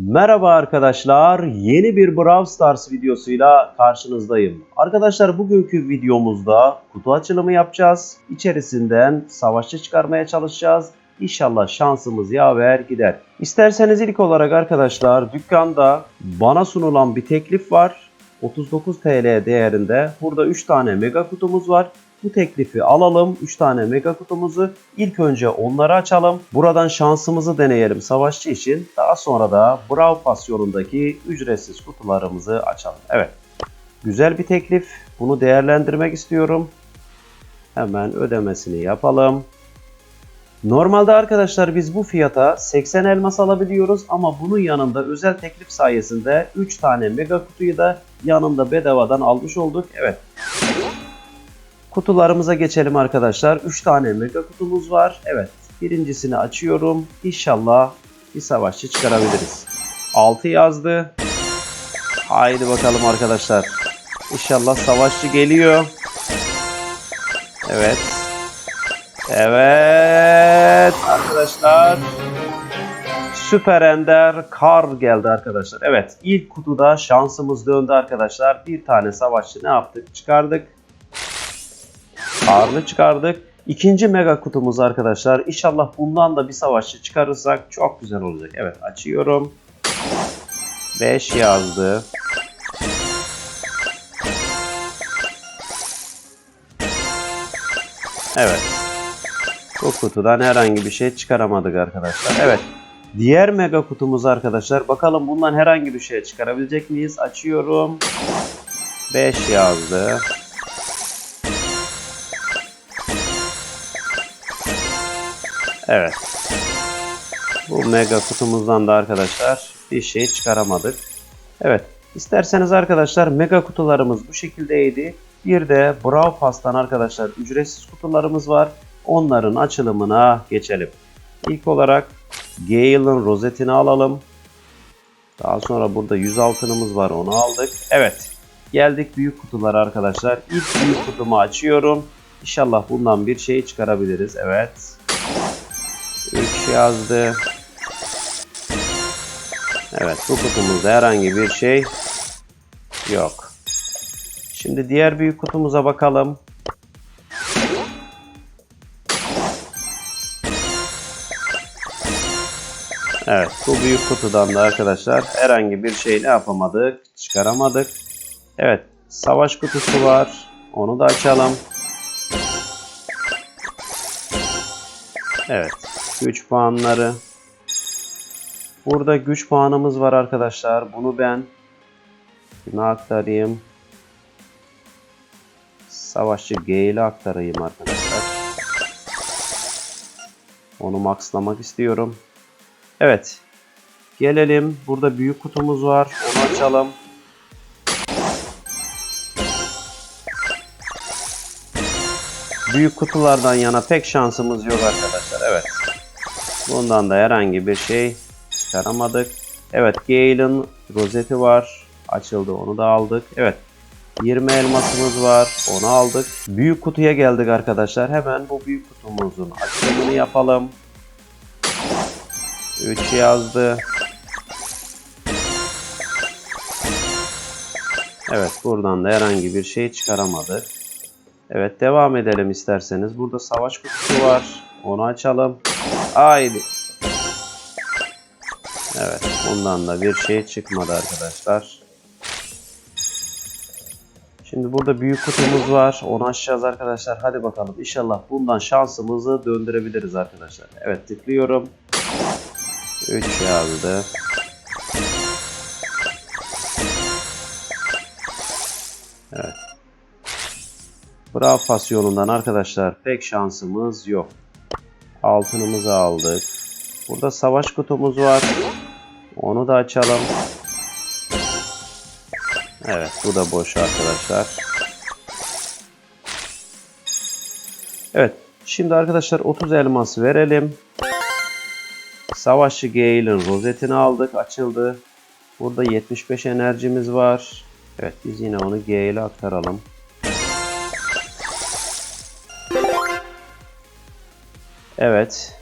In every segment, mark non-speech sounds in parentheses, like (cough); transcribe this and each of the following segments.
Merhaba arkadaşlar, yeni bir Brawl Stars videosuyla karşınızdayım. Arkadaşlar bugünkü videomuzda kutu açılımı yapacağız. İçerisinden savaşçı çıkarmaya çalışacağız. İnşallah şansımız yaver gider. İsterseniz ilk olarak arkadaşlar dükkanda bana sunulan bir teklif var. 39 TL değerinde. Burada 3 tane mega kutumuz var. Bu teklifi alalım. 3 tane mega kutumuzu. İlk önce onları açalım. Buradan şansımızı deneyelim savaşçı için. Daha sonra da Brawl Pass yolundaki ücretsiz kutularımızı açalım. Evet. Güzel bir teklif. Bunu değerlendirmek istiyorum. Hemen ödemesini yapalım. Normalde arkadaşlar biz bu fiyata 80 elmas alabiliyoruz ama bunun yanında özel teklif sayesinde 3 tane mega kutuyu da yanında bedavadan almış olduk. Evet. Kutularımıza geçelim arkadaşlar. 3 tane mega kutumuz var. Evet. Birincisini açıyorum. İnşallah bir savaşçı çıkarabiliriz. 6 yazdı. Haydi bakalım arkadaşlar. İnşallah savaşçı geliyor. Evet. Evet arkadaşlar. Süper Ender Kar geldi arkadaşlar. Evet ilk kutuda şansımız döndü arkadaşlar. Bir tane savaşçı ne yaptık? Çıkardık. Karlı çıkardık. İkinci mega kutumuz arkadaşlar. İnşallah bundan da bir savaşçı çıkarırsak çok güzel olacak. Evet açıyorum. 5 yazdı. Evet. Bu kutudan herhangi bir şey çıkaramadık arkadaşlar. Evet. Diğer mega kutumuz arkadaşlar. Bakalım bundan herhangi bir şey çıkarabilecek miyiz? Açıyorum. 5 yazdı. Evet. Bu mega kutumuzdan da arkadaşlar bir şey çıkaramadık. Evet. İsterseniz arkadaşlar mega kutularımız bu şekildeydi. Bir de Brawl Pass'tan arkadaşlar ücretsiz kutularımız var. Onların açılımına geçelim. İlk olarak Gale'ın rozetini alalım. Daha sonra burada 100 altınımız var onu aldık. Evet. Geldik büyük kutulara arkadaşlar. İlk büyük kutumu açıyorum. İnşallah bundan bir şey çıkarabiliriz. Evet. 3 yazdı. Evet bu kutumuzda herhangi bir şey yok. Şimdi diğer büyük kutumuza bakalım. Evet bu büyük kutudan da arkadaşlar herhangi bir şey ne yapamadık çıkaramadık. Evet savaş kutusu var onu da açalım. Evet güç puanları. Burada güç puanımız var arkadaşlar. Bunu ben kime aktarayım? Savaşçı Gale'e aktarayım arkadaşlar. Onu maxlamak istiyorum. Evet. Gelelim. Burada büyük kutumuz var. Onu açalım. Büyük kutulardan yana pek şansımız yok arkadaşlar. Evet. Bundan da herhangi bir şey çıkaramadık. Evet Gale'ın rozeti var. Açıldı onu da aldık. Evet. 20 elmasımız var. Onu aldık. Büyük kutuya geldik arkadaşlar. Hemen bu büyük kutumuzun açılımını yapalım. 3 yazdı. Evet buradan da herhangi bir şey çıkaramadık. Evet devam edelim isterseniz. Burada savaş kutusu var. Onu açalım. Haydi. Evet bundan da bir şey çıkmadı arkadaşlar. Şimdi burada büyük kutumuz var. Onu açacağız arkadaşlar. Hadi bakalım. İnşallah bundan şansımızı döndürebiliriz arkadaşlar. Evet tıklıyorum. 3 yazdı. Evet. Brawl Pass yolundan arkadaşlar pek şansımız yok. Altınımızı aldık. Burada savaş kutumuz var. Onu da açalım. Evet bu da boş arkadaşlar. Evet şimdi arkadaşlar 30 elmas verelim. Savaşçı Gale'ın rozetini aldık açıldı. Burada 75 enerjimiz var. Evet biz yine onu Gale'e aktaralım. Evet.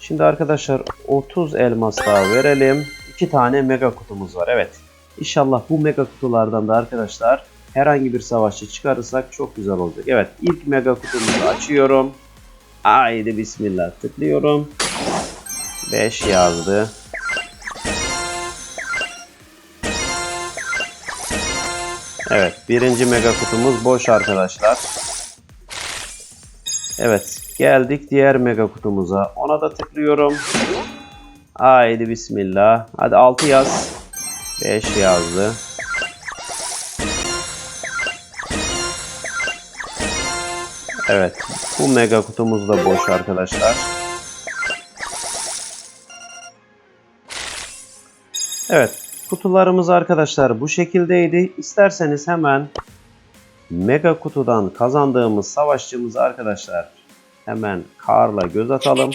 Şimdi arkadaşlar 30 elmas daha verelim. iki tane mega kutumuz var. Evet. İnşallah bu mega kutulardan da arkadaşlar herhangi bir savaşçı çıkarırsak çok güzel olacak. Evet ilk mega kutumuzu açıyorum. Haydi bismillah tıklıyorum. 5 yazdı. Evet birinci mega kutumuz boş arkadaşlar. Evet geldik diğer mega kutumuza. Ona da tıklıyorum. Haydi bismillah. Hadi 6 yaz. 5 yazdı. Evet. Bu mega kutumuz da boş arkadaşlar. Evet. Kutularımız arkadaşlar bu şekildeydi. İsterseniz hemen mega kutudan kazandığımız savaşçımızı arkadaşlar hemen Karl'a göz atalım.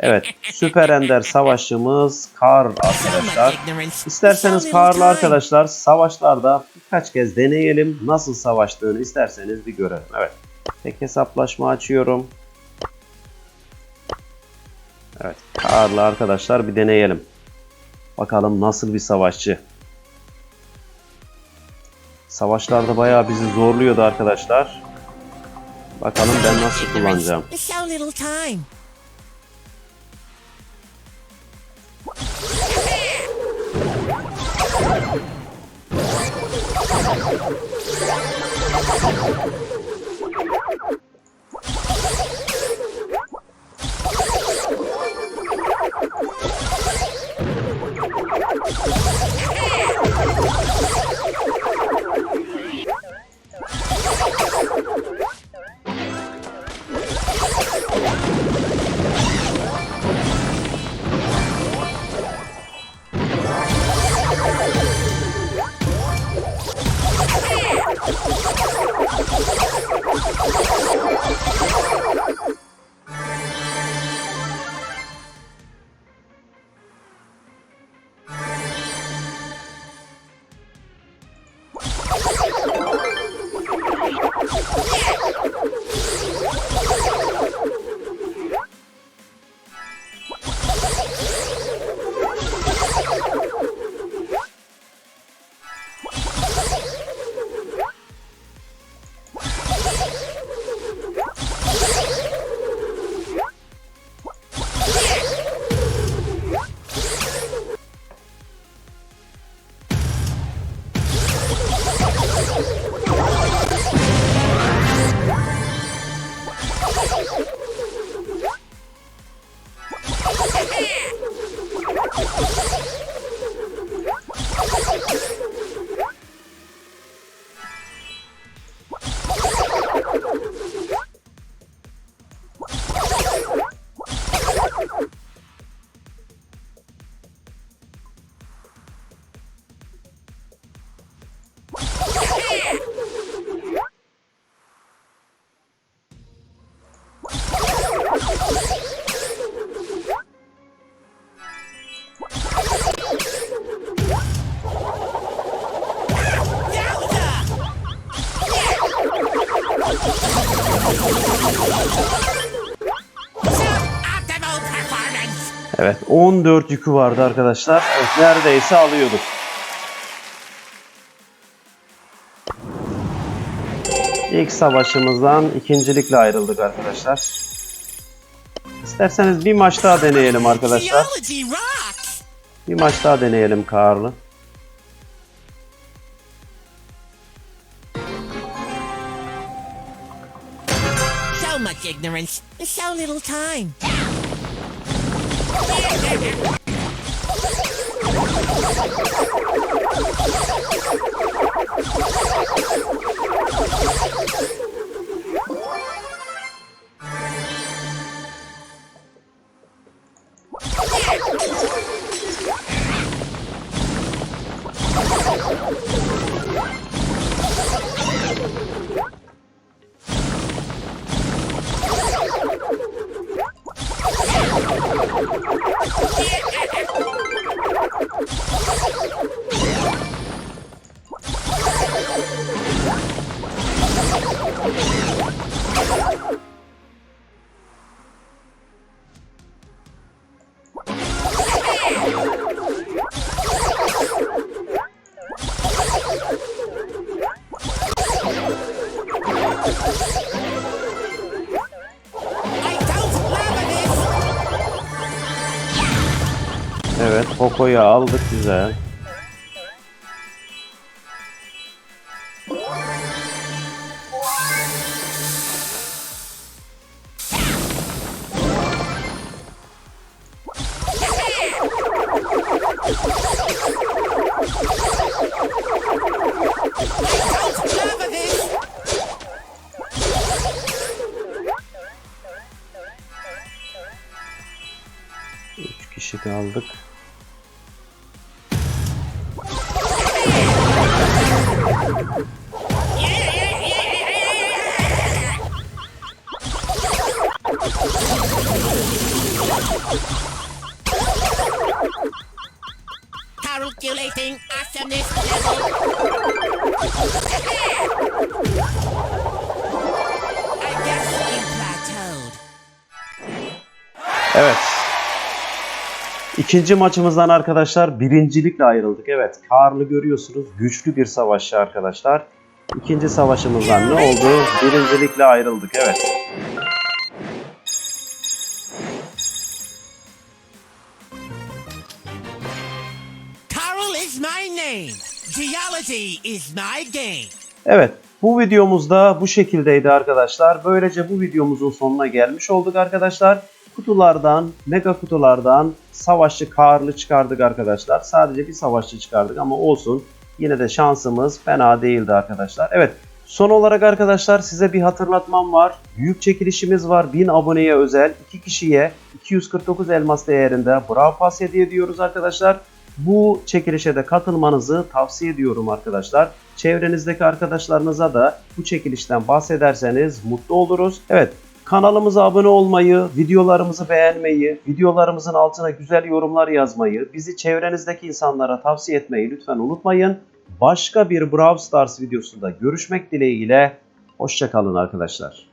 Evet. Süper Ender savaşçımız Karl arkadaşlar. İsterseniz Karl'ı arkadaşlar savaşlarda birkaç kez deneyelim. Nasıl savaştığını isterseniz bir görelim. Evet. Tek hesaplaşma açıyorum. Evet. Karl'ı arkadaşlar bir deneyelim. Bakalım nasıl bir savaşçı. Savaşlarda bayağı bizi zorluyordu arkadaşlar. Bakalım ben nasıl kullanacağım. you (laughs) Evet 14 yükü vardı arkadaşlar. Evet, neredeyse alıyorduk. İlk savaşımızdan ikincilikle ayrıldık arkadaşlar. İsterseniz bir maç daha deneyelim arkadaşlar. Bir maç daha deneyelim Karlı. So much ignorance. So little time. Oh, my God. Evet, Poco'yu aldık güzel. Calculating awesomeness level. Evet. İkinci maçımızdan arkadaşlar birincilikle ayrıldık. Evet Karl'ı görüyorsunuz. Güçlü bir savaşçı arkadaşlar. İkinci savaşımızdan ne oldu? Birincilikle ayrıldık. Evet. Evet. Bu videomuzda bu şekildeydi arkadaşlar. Böylece bu videomuzun sonuna gelmiş olduk arkadaşlar. Kutulardan, mega kutulardan savaşçı Karl'ı çıkardık arkadaşlar. Sadece bir savaşçı çıkardık ama olsun. Yine de şansımız fena değildi arkadaşlar. Evet. Son olarak arkadaşlar size bir hatırlatmam var. Büyük çekilişimiz var. 1000 aboneye özel 2 kişiye 249 elmas değerinde Bravo Pass hediye ediyoruz arkadaşlar. Bu çekilişe de katılmanızı tavsiye ediyorum arkadaşlar. Çevrenizdeki arkadaşlarınıza da bu çekilişten bahsederseniz mutlu oluruz. Evet kanalımıza abone olmayı, videolarımızı beğenmeyi, videolarımızın altına güzel yorumlar yazmayı, bizi çevrenizdeki insanlara tavsiye etmeyi lütfen unutmayın. Başka bir Brawl Stars videosunda görüşmek dileğiyle. Hoşçakalın arkadaşlar.